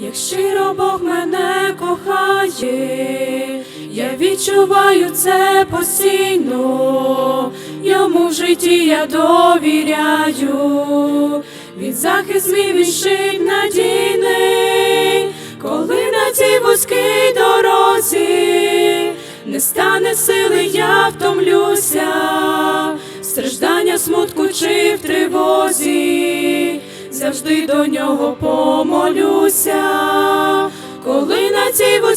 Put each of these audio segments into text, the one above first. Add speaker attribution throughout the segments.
Speaker 1: Як щиро Бог мене кохає, я відчуваю це постійно, йому в житті я довіряю, від захист мій він щит надійний, коли на цій вузькій дорозі не стане сили, я втомлюся, страждання, смутку чи в тривозі, завжди до нього цій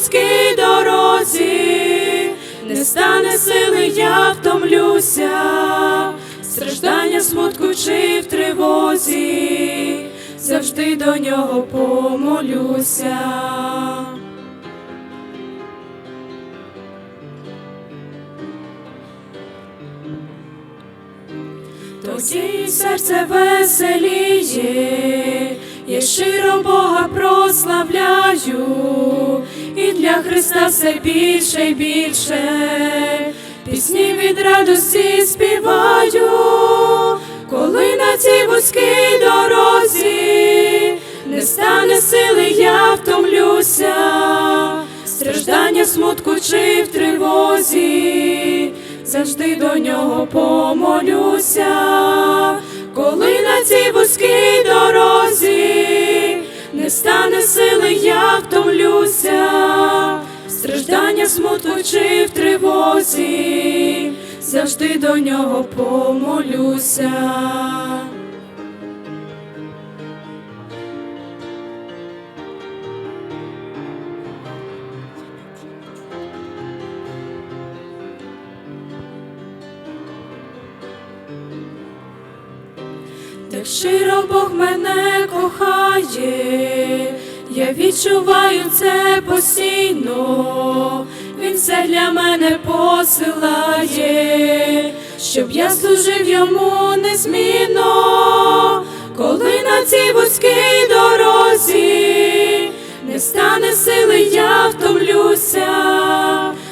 Speaker 1: вузькій дорозі. Не стане сили, я втомлюся, страждання, смутку чи в тривозі, завжди до нього помолюся. Тоді серце веселіє, я щиро Бога прославляю, і для Христа все більше й більше, пісні від радості співаю, коли на цій вузькій дорозі не стане сили, я втомлюся, страждання, смутку чи в тривозі завжди до нього помолюся, коли на цій вузькій дорозі не стане сили, я страждання, смутку чи в тривозі, завжди до нього помолюся. Так щиро Бог мене кохає, я відчуваю це постійно, Він все для мене посилає, щоб я служив йому незмінно, коли на цій вузькій дорозі не стане сили, я втомлюся,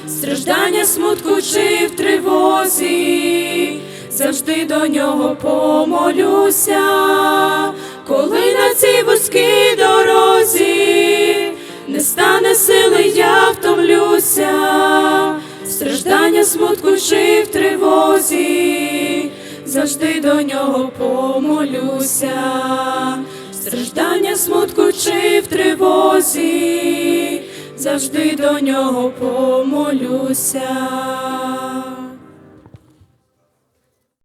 Speaker 1: страждання, смутку чи в тривозі завжди до нього помолюся, коли на цій вузькій стане сили, я втомлюся, страждання, смутку чи в тривозі, завжди до нього помолюся, страждання, смутку чи в тривозі, завжди до нього помолюся.